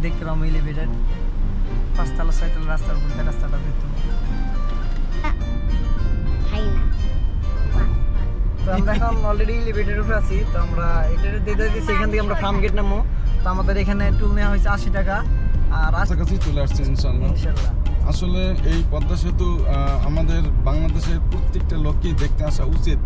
পাবো এলিভেটেড পাঁচতলা ছয়তলা রাস্তার উপর দিয়ে রাস্তাটা দেখতে তো আমরা এখন অলরেডি উপরে আছি তো আমরা এটা দিতে দিচ্ছি এখান থেকে আমরা ফার্ম গেট নামবো। তো আমাদের এখানে টুল নেওয়া হয়েছে আশি টাকা আর কাছাকাছি চলে আসছে ইনশাল্লাহ আসলে এই পদ্মা সেতু আহ, আমাদের বাংলাদেশের প্রত্যেকটা লোককেই দেখতে আসা উচিত।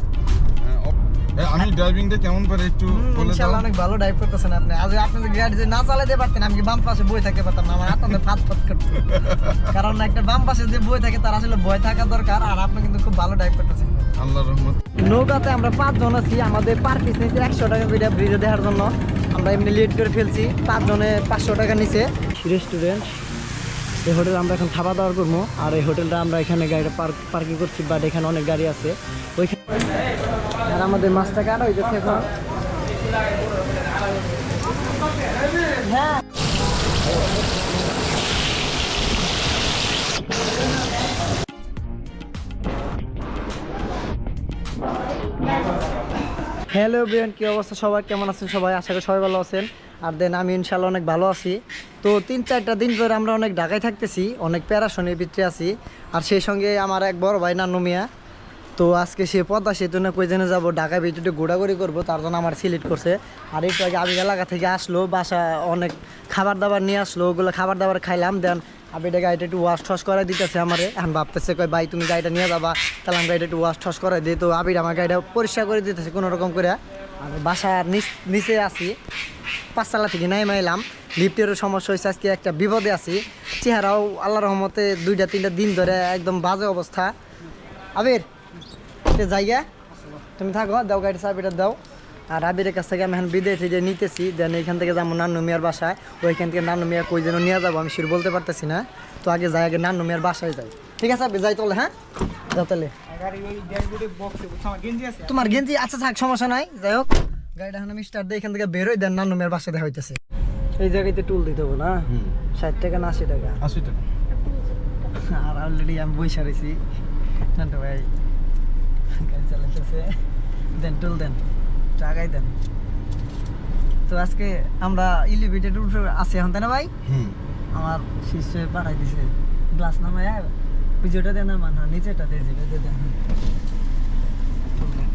আমি ড্রাইভিংটা কেমন পারি একটু বলে দাও। অনেক ভালো ড্রাইভ করতেছেন আপনি। আজ আপনি যদি গাড়ি যদি না চালাতে পারতেন আমি কি বাম পাশে বই থাকতে পারতাম না আমার আপনাদের ফাত ফাত করতো। কারণ একটা বাম পাশে যে বই থাকে তার আসলে ভয় থাকা দরকার আর আপনি কিন্তু খুব ভালো ড্রাইভ করতেছেন। আল্লাহ রহমত। নৌকাতে আমরা পাঁচজন আছি আমাদের পার পিস নিচে একশো টাকা করে ব্রিজে দেওয়ার জন্য। আমরা এমনি লেট করে ফেলছি পাঁচজনে পাঁচশো টাকা নিচে। রেস্টুরেন্ট এই হোটেলে আমরা এখন খাওয়া দাওয়া করব আর এই হোটেলটা আমরা এখানে গাড়িটা পার্ক পার্কিং করছি বাট এখানে অনেক গাড়ি আছে। ওইখানে আমাদের মাছটা কাটা হইতেছে এখন হ্যাঁ। হ্যালো বিয়ান কি অবস্থা সবাই কেমন আছেন সবাই? আশা করি সবাই ভালো আছেন। আর দেন, আমি ইনশাল্লাহ অনেক ভালো আছি। তো তিন চারটা দিন ধরে আমরা অনেক ঢাকায় থাকতেছি, অনেক প্যারাশনের ভিতরে আছি। আর সেই সঙ্গে আমার এক বড় ভাই নানু মিয়া। তো আজকে সে পদ্মা সেতু না কই জেনে যাব ঢাকায় ভিতরে ঘোরাঘুরি করব, তার জন্য আমার সিলেক্ট করছে। আর একটু আগে আবি এলাকা থেকে আসলো বাসা অনেক খাবার দাবার নিয়ে আসলো, ওগুলো খাবার দাবার খাইলাম, দেন আবিটা গাড়িটা একটু ওয়াশ টস করে দিতেছে আমারে। এখন ভাবতেছে, কয়, ভাই, তুমি গাড়িটা নিয়ে যাবা, তাহলে আমি গাড়িটা একটু ওয়াশ টস করাই দিই। তো আবির আমার গাড়িটা পরিষ্কার করে দিতেছে কোনো রকম করে। আর বাসার নিচ, নিচে আছি, পাঁচতলা থেকে নাই মাইলাম লিফটেরও সমস্যা হয়েছে আজকে একটা বিপদে আছি। চেহারাও আল্লাহ রহমতে দুইটা, তিনটা দিন ধরে একদম বাজে অবস্থা। আবির সে জায়গা তুমি থাকো দাও গাড়ি চাবিটা দাও। আর আবিরের কাছ থেকে আমি এখন বিদেশ থেকে নিতেছি দেন এখান থেকে যাব নান্নু মিয়ার বাসায়। ওইখান থেকে নান্নু মিয়া কই যেন নিয়ে যাব আমি শির বলতে পারতেছি না। তো আগে যাই আগে নান্নু মিয়ার বাসায় যাই। ঠিক আছে যাই তাহলে হ্যাঁ? যাও তাহলে। তোমার গেঞ্জি আচ্ছা থাক সমস্যা নাই। যাই হোক গাড়িটা এখন আমি স্টার্ট দিই এখান থেকে বেরোই দেন নান্নু মিয়ার বাসায় দেখা হইতেছে। এই জায়গাতে টুল দিতে হবে না? ষাট টাকা না আশি টাকা? আশি টাকা। আর অলরেডি আমি বই সারেছি ভাই। গাড়ি চালাতেছে। দেন টুল দেন টাকাই দেন। তো আজকে আমরা ইলিভেটেড উঠে আছি এখন তাই না ভাই? আমার শিষ্য পাঠাই দিছে। গ্লাস নামায় পুজোটা দেন না মান নিচেটা দিয়ে দিবে দেন। টুল দেন।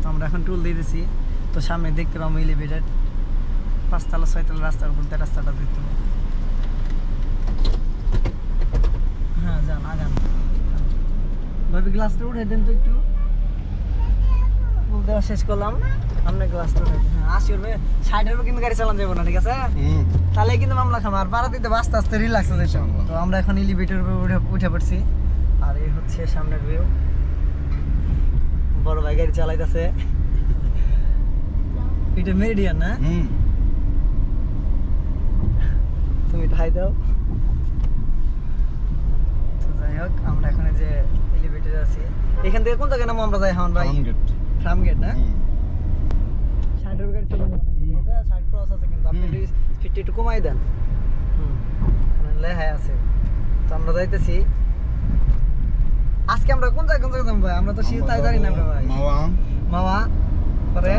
তো আমরা এখন টুল দিয়ে দিছি। তো সামনে দেখতে পাবো ইলিভেটেড পাঁচতলা ছয়তলা রাস্তার উপর দিয়ে রাস্তাটা দেখতে পাবো। হ্যাঁ যান আগান। ভাবি গ্লাসটা উঠে দেন তো একটু। ফুল দেওয়া শেষ করলাম। আমরা গ্লাসটা উঠে হ্যাঁ আশি উঠবে ষাটের উপর কিন্তু গাড়ি চালান যাব না ঠিক আছে? তাহলে কিন্তু মামলা খাম। আর পাড়া দিতে আস্তে আস্তে রিল্যাক্স যেত তো আমরা এখন এলিভেটর উপরে উঠে উঠে পড়ছি। আর এই হচ্ছে সামনের ভিউ বড় ভাই গাড়ি চালাইতেছে। এটা মেরিডিয়ান না? তুমি ঠাই দাও। তো যাই হোক আমরা এখন যে এলিভেটরে আছি। এখান থেকে কোন জায়গায় নামো আমরা যাই হামান ভাই? টাউন গেট ফার্ম গেট না? হুম। ষাটের গাড়ি চলে যাব ষাট ক্রস আছে কিন্তু। আপনি। স্পিডটা একটু কমাই দেন। হুম। এখানে লেহাই আছে। তো আমরা যাইতেছি। আজকে আমরা কোন জায়গায় কোন জায়গায় যাব ভাই? আমরা তো শীত জানি না আমরা ভাই। মাওয়া। মামা পরে?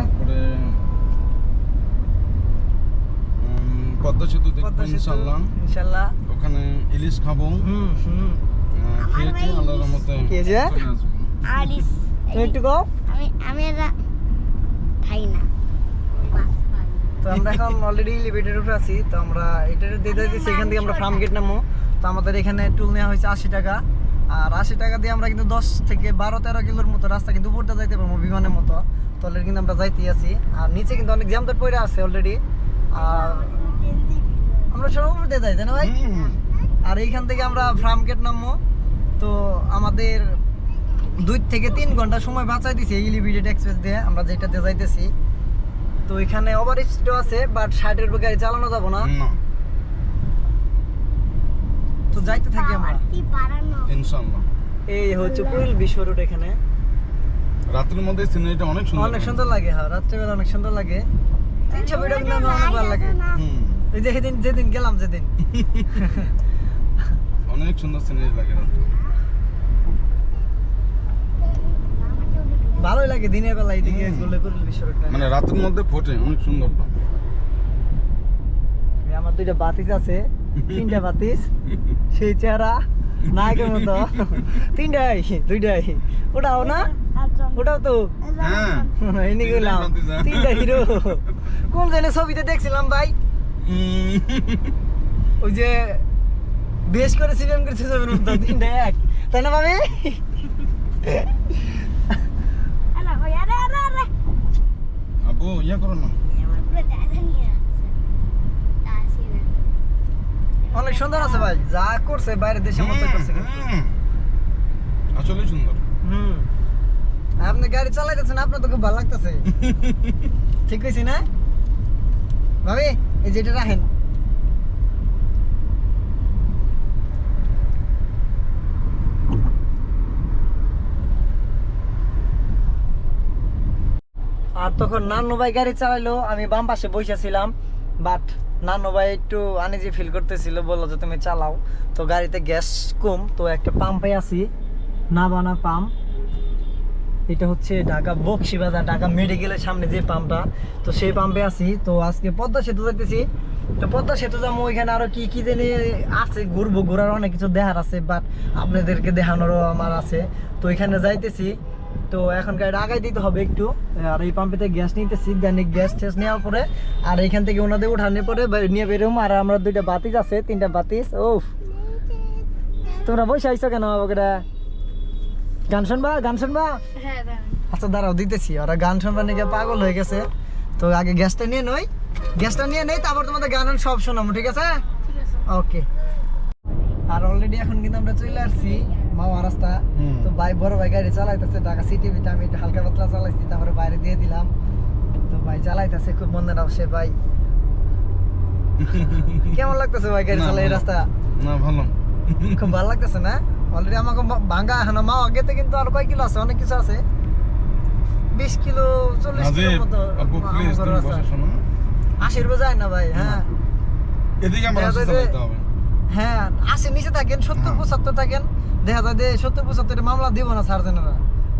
পদ্মা সেতু দেখব ইনশাল্লাহ। ওখানে ইলিশ খাব। হুম হুম। তো আমরা এখন অলরেডি উপরে আছি তো আমরা দিয়ে দিচ্ছি এখান থেকে আমরা ফার্ম গেট তো আমাদের এখানে টুল নেওয়া হয়েছে আশি টাকা। আর আশি টাকা দিয়ে আমরা কিন্তু দশ থেকে বারো তেরো কিলোর মতো রাস্তা কিন্তু উপরটা যাইতে পারব বিমানের মতো। তো অলরেডি কিন্তু আমরা যাইতেই আছি। আর নিচে কিন্তু অনেক জ্যাম পড়ে আছে অলরেডি আর আমরা সব উপর দিয়ে যাই তাই না ভাই? আর এইখান থেকে আমরা ফার্ম গেট নামবো। তো আমাদের দুই থেকে তিন ঘণ্টা সময় বাঁচাই দিছে এই লিমিটেড এক্সপ্রেস দিয়ে আমরা যেটাতে যাইতেছি। তো এখানে ওভার স্পিডও আছে বাট ষাটের উপর গাড়ি চালানো যাব না। তো যাইতে থাকি আমরা। ইনশাল্লাহ এই হচ্ছে পুরুল বিশ্ব রোড এখানে। রাতের মধ্যে সিনারিটা অনেক সুন্দর অনেক সুন্দর লাগে হ্যাঁ রাত্রেবেলা অনেক সুন্দর লাগে। তিনশো ভিডিও কিন্তু আমার অনেক ভালো লাগে। হুম। ওই যে সেদিন যেদিন গেলাম যেদিন অনেক সুন্দর সিনারি লাগে রাতে লাগে দিনের বেলা পুরুল মানে রাতের মধ্যে ফোটে অনেক সুন্দর আমার দুইটা বাতিস আছে তিনটা বাতিস সেই চেহারা নায়কের মতো। তিনটাই দুইটাই। ওটাও না? ওটাও তো? হ্যাঁ। এনে গেলাম। তিনটা হিরো। কোন জানে ছবিতে দেখছিলাম ভাই। ওই যে বেশ করে সিনেম করছে ছবির মতো তিনটা এক। তাই না ভাবি? আপু ইয়া করো না। অনেক সুন্দর আছে ভাই। যা করছে বাইরের দেশে মতো করছে আসলে সুন্দর। হুম। আপনি গাড়ি চালাইতেছেন আপনার তো খুব ভালো লাগতেছে। ঠিক হয়েছে না? ভাবি এই যেটা রাখেন। আর তখন নান্নু ভাই গাড়ি চালাইলো, আমি বাম পাশে বসেছিলাম বাট নান্নু ভাই একটু আনিজি ফিল করতেছিল, বলল যে তুমি চালাও। তো গাড়িতে গ্যাস কম, তো একটা পাম্পে আছি না বানা পাম্প এটা হচ্ছে ঢাকা বক্সিবাজার ঢাকা মেডিকেলের সামনে যে পাম্পটা তো সেই পাম্পে আছি, তো আজকে পদ্মা সেতু যাইতেছি। তো পদ্মা সেতু যাব, ওইখানে আরও কি কি জানি আছে, ঘুরবো, ঘোরার অনেক কিছু দেখার আছে বাট আপনাদেরকে দেখানোরও আমার আছে। তো ওইখানে যাইতেছি তো এখন গাড়িটা আগাই দিতে হবে একটু। আর এই পাম্পেতে গ্যাস নিতেছি দেন গ্যাস টেস নেওয়ার পরে। আর এখান থেকে ওনাদের উঠানোর পরে নিয়ে বেরোম। আর আমরা দুইটা বাতিস আছে তিনটা বাতিস। ও তোমরা বসে আইছো কেন ওরা গান শুনবা? গান শুনবা? আচ্ছা দাঁড়াও দিতেছি। ওরা গান শুনবার নাকি পাগল হয়ে গেছে। তো আগে গ্যাসটা নিয়ে নই। গ্যাসটা নিয়ে নেই তারপর তোমাদের গান সব শোনাবো ঠিক আছে? ওকে আর অলরেডি এখন কিন্তু আমরা চলে আসছি। মামা রাস্তা। তো ভাই বড় ভাই গাড়ি চালাইতেছে ঢাকা সিটি বিতে আমি হালকা পাতলা চালাইছি তারপরে বাইরে দিয়ে দিলাম। তো ভাই চালাইতেছে খুব মন্দের অবশ্যই ভাই। কেমন লাগতেছে ভাই গাড়ি চালাই রাস্তা? না ভালো। খুব ভালো লাগতেছে না? অলরেডি আমাকে ভাঙ্গা এখন মা আগেতে কিন্তু আর কয় কিলো আছে? অনেক কিছু আছে। বিশ কিলো চল্লিশ কিলোর মতো আশির যায় না ভাই হ্যাঁ। এদিকে আমার হ্যাঁ আশি নিচে থাকেন সত্তর হ্যাঁ। পঁচাত্তর থাকেন। দেখা যায় যে সত্তর পঁচাত্তরের মামলা দিব না সার্জেনেরা।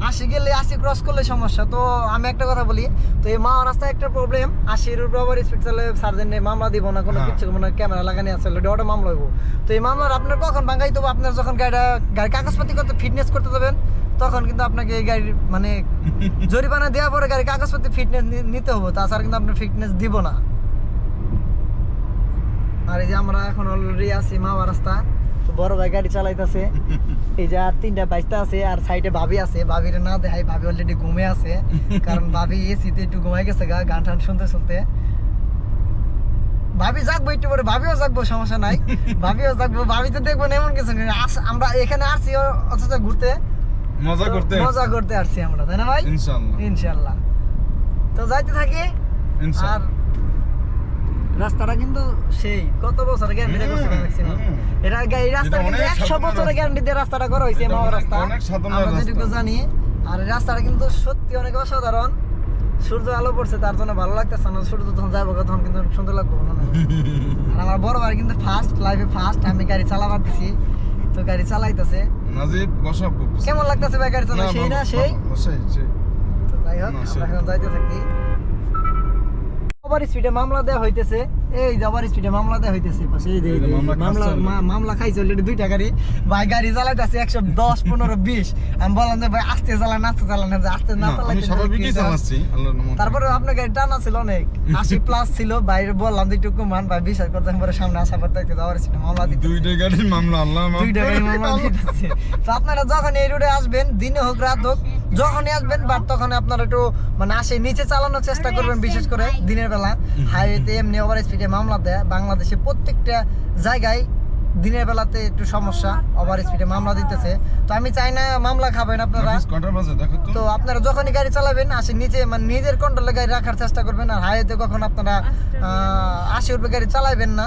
আশি গেলে আশি ক্রস করলে সমস্যা। তো আমি একটা কথা বলি তো এই মা রাস্তায় একটা প্রবলেম আশির উপর আবার স্পিড চালে সার্জেন মামলা দিব না কোনো হ্যাঁ। কিছু মানে ক্যামেরা লাগানি আছে অলরেডি ওটা মামলা হইব। তো এই মামলার আপনার কখন ভাঙাই দেবো? আপনার যখন গাড়িটা গাড়ি কাগজপাতি করতে ফিটনেস করতে যাবেন তখন কিন্তু আপনাকে এই গাড়ির মানে জরিমানা দেওয়ার পরে গাড়ি কাগজপাতি ফিটনেস নিতে হবে। তাছাড়া কিন্তু আপনার ফিটনেস দিব না। আর এই যে আমরা এখন অলরেডি আছি মামা রাস্তা। তো বড় ভাই গাড়ি চালাইতেছে। এই যে আর তিনটা বাইকটা আছে আর সাইডে ভাবি আছে। ভাবির না দেখাই ভাবি অলরেডি ঘুমে আছে। কারণ ভাবি এসিতে একটু ঘুমাই গেছে গা গান টান শুনতে শুনতে। ভাবি জাগবো একটু পরে ভাবিও জাগবো সমস্যা নাই। ভাবিও জাগবো ভাবি তো দেখব না এমন কিছু আমরা এখানে আসছি অ- অথচ ঘুরতে। মজা করতে। মজা করতে আসছি আমরা তাই না ভাই? ইনশাআল্লাহ। ইনশাল্লাহ তো যাইতে থাকি। আর ইনশাআল্লাহ রাস্তাটা কিন্তু সেই কত বছর গ্যারান্টি করছে ম্যাক্সিমাম। এটা এই রাস্তা কিন্তু একশো বছরের গ্যারান্টি দিয়ে রাস্তাটা করা হয়েছে মাওয়া রাস্তা। আমরা যেটুকু জানি আর রাস্তাটা কিন্তু সত্যি অনেক অসাধারণ। সূর্য আলো পড়ছে তার জন্য ভালো লাগতেছে না। সূর্য যখন যাব তখন কিন্তু সুন্দর লাগবে হয়। আর আমার বড় ভাই কিন্তু ফার্স্ট লাইফে ফার্স্ট আমি গাড়ি চালাবার দিছি তো গাড়ি চালাইতেছে। নাজিব বসা। কেমন লাগতেছে ভাই গাড়ি চালা সেই না সেই? সেই তো যাই হোক না, আমরা এখন যাইতে থাকি। ওভার স্পিডে মামলা দেওয়া হইতেছে। এই স্পিডে মামলা দেওয়া হইতেছে। পাশে এই যে মামলা খাইছে অলরেডি দুইটা গাড়ি। ভাই গাড়ি একশো দশ পনেরো বিশ। আমি বললাম যে ভাই আস্তে চালান আস্তে না তারপরে আপনার গাড়ি টানা ছিল অনেক। আশি প্লাস ছিল। বাইরে বললাম যে একটু কমান ভাই বিশ্বাস করতে পরে সামনে আসার পর দেখতে যাওয়ার ছিল মামলা দিতে দুইটা গাড়ির মামলা আল্লাহ দুইটা মামলা দিতেছে। তো আপনারা যখন এই রোডে আসবেন দিনে হোক রাত হোক যখনই আসবেন বাট তখন আপনারা একটু মানে আসে নিচে চালানোর চেষ্টা করবেন বিশেষ করে দিনের বেলা। হাইওয়েতে এমনি ওভার স্পিডে মামলা দেয়। বাংলাদেশে প্রত্যেকটা জায়গায় দিনের বেলাতে একটু সমস্যা ওভার স্পিডে মামলা দিতেছে। তো আমি চাই না মামলা খাবেন আপনারা। তো। আপনারা যখনই গাড়ি চালাবেন আসে নিচে মানে নিজের কন্ট্রোলে গাড়ি রাখার চেষ্টা করবেন। আর হাইওয়েতে কখন আপনারা আহ, আশি উপরে গাড়ি চালাবেন না।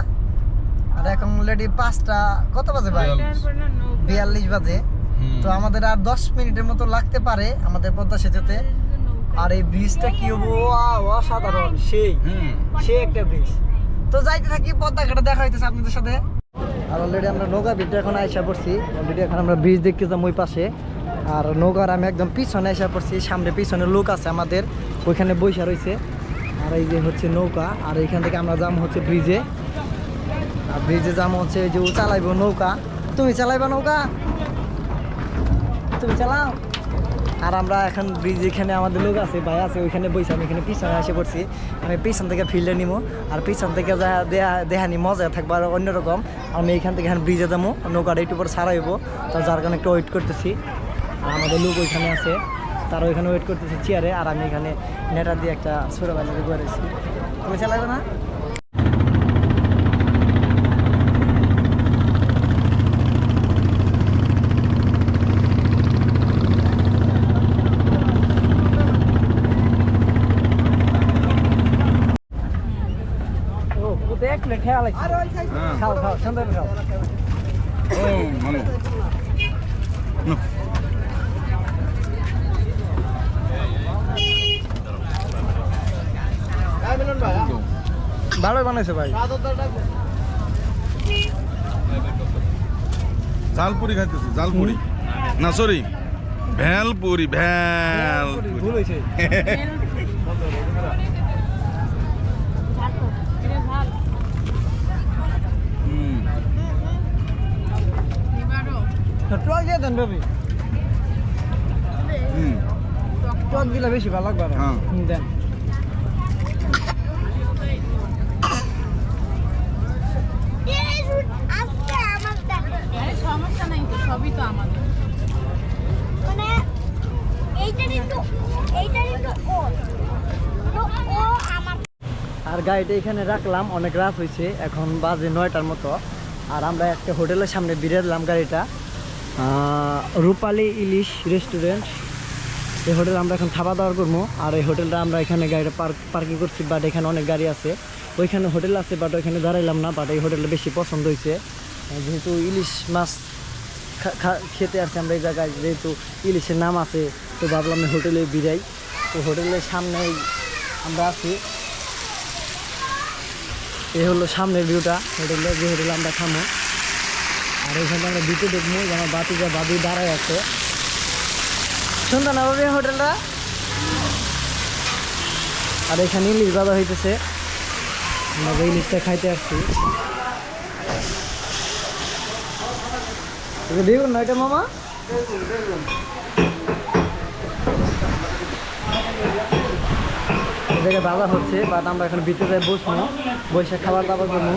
আর এখন অলরেডি পাঁচটা কত বাজে ভাই? বিয়াল্লিশ। বাজে। তো আমাদের আর দশ মিনিটের মতো লাগতে পারে আমাদের পদ্মা সেতুতে। আর এই ব্রিজটা কি হব? অসাধারণ। সেই। সে একটা ব্রিজ। তো যাইতে থাকি পদ্মা ঘাটে দেখা হইতেছে আপনাদের সাথে। আর অলরেডি আমরা নৌকা ব্রিজটা এখন আইসা পড়ছি। অলরেডি এখন আমরা ব্রিজ দেখতে যাব ওই পাশে। আর নৌকার আমি একদম পিছনে আইসা পড়ছি। সামনে পিছনে লোক আছে আমাদের। ওইখানে বৈশা রয়েছে আর এই যে হচ্ছে নৌকা। আর এইখান থেকে আমরা যাম হচ্ছে ব্রিজে। আর ব্রিজে যাব হচ্ছে এই যে ও চালাইবো নৌকা। তুমি চালাইবা নৌকা? তুমি চালাও। আর আমরা এখন ব্রিজ এখানে আমাদের লোক আছে, ভাই আছে, ওইখানে বইছি, আমি এখানে পিছনে এসে পড়ছি। আমি পিছন থেকে ফিল্ডে নিব আর পিছন থেকে যা দেহা দেহানি মজা থাকব আর অন্যরকম। আমি এখান থেকে এখন ব্রিজে যাব, নৌকাটা একটু পর সারাইবো তো যার কারণে একটু ওয়েট করতেছি। আর আমাদের লোক ওইখানে আছে, তারা ওইখানে ওয়েট করতেছে চেয়ারে আর আমি এখানে নেটা দিয়ে একটা ছোটো করেছি তুমি চালাবে না? ওতে এক প্লেট খেয়াল আছে। হ্যাঁ। খাও খাও সুন্দর খাও। ও মানে বানাইছে ভাই। ঝালপুরি খাইতেছি ঝালপুরি না সরি ভেলপুরি ভেল ভুল হয়েছে টক দিয়ে দেন বেবি। টক দিলে বেশি ভালো লাগবে আরও। হ্যাঁ। দেন। আরে সমস্যা নাই তো সবই তো আমাদের। মানে এইটার একটু এইটার একটু ও আমার। আর গাড়িটা এখানে রাখলাম অনেক রাত হয়েছে এখন বাজে নয়টার মতো। আর আমরা একটা হোটেলের সামনে বেরোলাম গাড়িটা। আহ, রূপালী ইলিশ রেস্টুরেন্ট এই হোটেলে আমরা এখন খাওয়া দাওয়া করব। আর এই হোটেলটা আমরা এখানে গাড়িটা পার্ক পার্কিং করছি বাট এখানে অনেক গাড়ি আছে। ওইখানে হোটেল আছে বাট ওইখানে দাঁড়াইলাম না বাট এই হোটেলটা বেশি পছন্দ হয়েছে যেহেতু ইলিশ মাছ খেতে আসছি আমরা এই জায়গায়, যেহেতু ইলিশের নাম আছে, তো ভাবলাম হোটেলে বিরাই তো হোটেলের সামনে আমরা আছি। এই হলো সামনের ভিউটা হোটেলে যে হোটেলে আমরা খামো এখানে আমরা দিতে দেখব বাতি যা বাদি দাঁড়ায় আছে। সুন্দর না বাবু হোটেলটা? আর এখানে ইলিশ বাঁধা হইতেছে। আমরা ইলিশটা খাইতে আসছি। দেখুন না এটা মামা? বাজার হচ্ছে বাট আমরা এখন যাই বসবো, বসে খাবার দাবার করব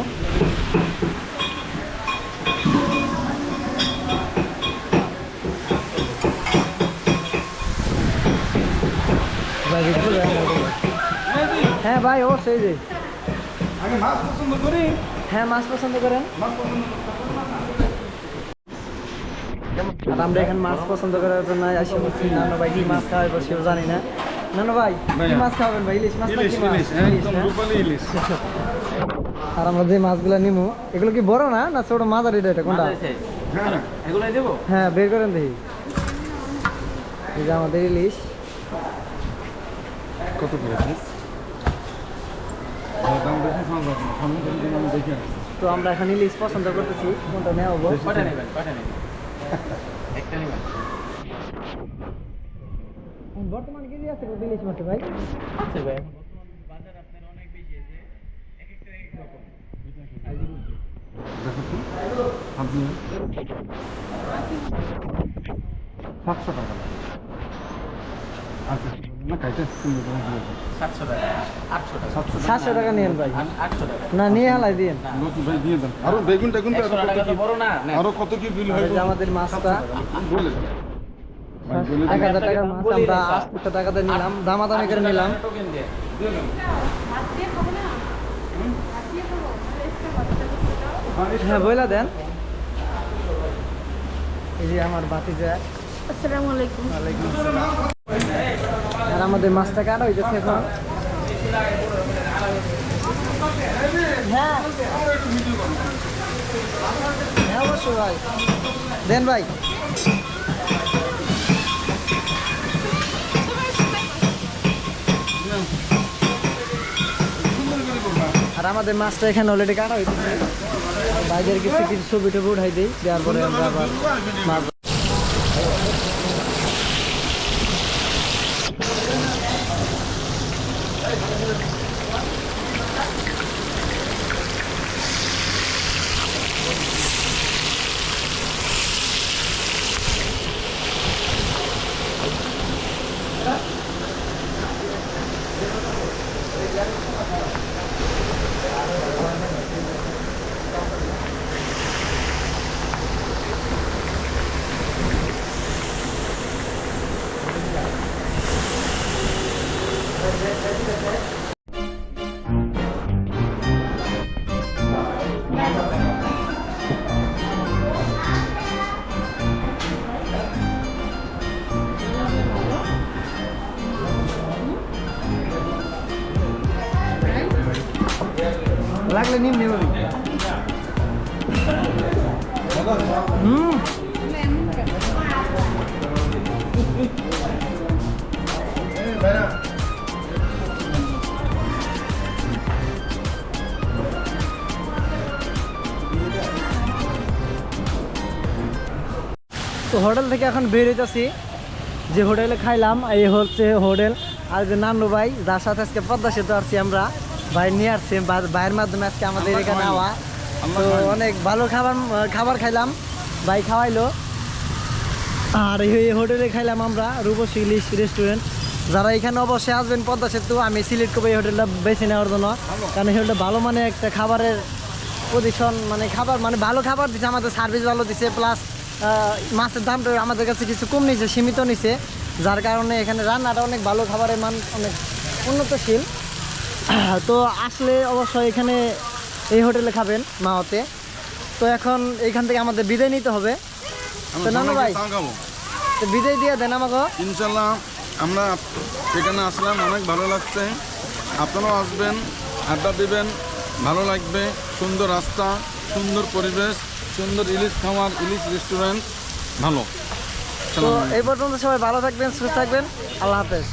ভাই, ভিতরে যাই আমরা। হ্যাঁ ভাই ও সেই যে। আগে মাছ পছন্দ করি। হ্যাঁ মাছ পছন্দ করেন। আর আমরা এখানে মাছ পছন্দ করার জন্য আসি বলছি নানু ভাই কি মাছ খাওয়াই সেও জানি না। নানু ভাই কি মাছ খাওয়াবেন ভাই? ইলিশ মাছ ইলিশ ইলিশ ইলিশ একদম রূপালি ইলিশ। আর আমরা যে মাছগুলো নিমু এগুলো কি বড় না? না ছোট মাঝারি এটা কোনটা? হ্যাঁ। এগুলাই দেবো? হ্যাঁ বের করেন দেখি। এই যে আমাদের ইলিশ। কত করে বেশি আমি দেখে তো আমরা এখন ইলিশ পছন্দ করতেছি। কোনটা নেওয়া হব? কয়টা নেবেন? কয়টা নেবেন? একটা নেবেন। বর্তমানে কেজি আছে কত ইলিশ মাছে ভাই? আছে ভাই। দেখো তো আপনি সাতশো টাকা। আচ্ছা। না খাইতে সুন্দর করে সাতশো টাকা টাকা সাতশো টাকা। নিয়েন ভাই। আট- আটশো টাকা। না নিয়ে হালাই দিন নতুন ভাই দিয়ে দেন। আরও বেগুন টেগুন আরও কত কি বড় না নেন। আরও কত কি বিল হয় এই যে আমাদের মাছটা। বলে দেন ভাই বলে এক হাজার টাকার মাছ আমরা আটশো টাকাতে নিলাম দামাদামি করে নিলাম। টোকেন দিয়ে। দিয়ে দেন। হ্যাঁ বইলা দেন। এই যে আমার বাতি যায় আসসালামু আলাইকুম। আর আমাদের মাছটা কাটা হইতেছে এখন হ্যাঁ হ্যাঁ। অবশ্যই ভাই। দেন ভাই। আর আমাদের মাছটা এখানে অলরেডি কাটা হইতেছে। বাইরের কিছু কিছু ছবি টবি উঠাই দিই দেওয়ার পরে আমরা আবার থাকলে নিম্নে হবে হুম। তো হোটেল থেকে এখন বের হইতেছি। যে হোটেলে খাইলাম, এই হচ্ছে হোটেল। আর যে নান্নু ভাই, যার সাথে আজকে পদ্মা সেতু আসছি আমরা। ভাই নিয়ে আসছি বা- ভাইয়ের মাধ্যমে আজকে আমাদের এখানে। আওয়া। তো অনেক ভালো খাবার খাবার খাইলাম ভাই খাওয়াইলো। আর এই হোটেলে খাইলাম আমরা রূপসী ইলিশ রেস্টুরেন্ট যারা এখানে অবশ্যই আসবেন পদ্মা সেতু আমি সিলেক্ট করব এই হোটেলটা বেছে নেওয়ার জন্য। কারণ এই হোটেলটা ভালো মানে একটা খাবারের পজিশন মানে খাবার মানে ভালো খাবার দিছে আমাদের সার্ভিস ভালো দিছে প্লাস মাছের দামটা আমাদের কাছে কিছু কম নিছে সীমিত নিছে। যার কারণে এখানে রান্নাটা অনেক ভালো খাবারের মান অনেক উন্নতশীল। তো আসলে অবশ্যই এখানে এই হোটেলে খাবেন মাওতে। তো এখন এইখান থেকে আমাদের বিদায় নিতে হবে। আমরা তো নানু ভাই। তো বিদায় দিয়ে দেন আমাকে। ইনশাল্লাহ আমরা এখানে আসলাম অনেক ভালো লাগছে। আপনারাও আসবেন আড্ডা দিবেন ভালো লাগবে। সুন্দর রাস্তা সুন্দর পরিবেশ সুন্দর ইলিশ খামার ইলিশ রেস্টুরেন্ট ভালো। তো এই পর্যন্ত সবাই ভালো থাকবেন সুস্থ থাকবেন। আল্লাহ হাফেজ।